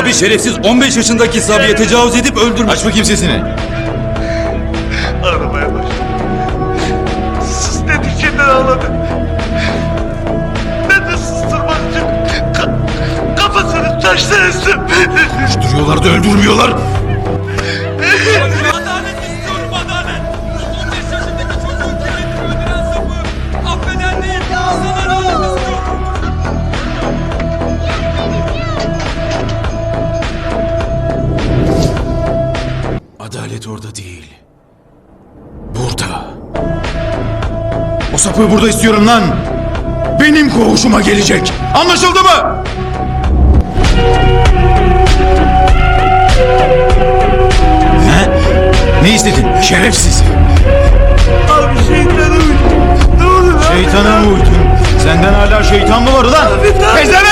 Abi şerefsiz 15 yaşındaki Sabiye tecavüz edip öldürmüş. Aç bakayım sesini. Ağlamaya başladı. Sus dedikçe de ağladı. Ben de susturmak için ka- kafasını taşla ezdim. Duruyorlar da öldürmüyorlar. Adalet orada değil. Burada. O sapığı burada istiyorum lan. Benim koğuşuma gelecek. Anlaşıldı mı? Ne? Ne istedin? Şerefsiz. Abi şeytana uydum. Ne olur. Şeytana mı uydun? Senden hala şeytan mı var ulan? Abi. Pezevenk!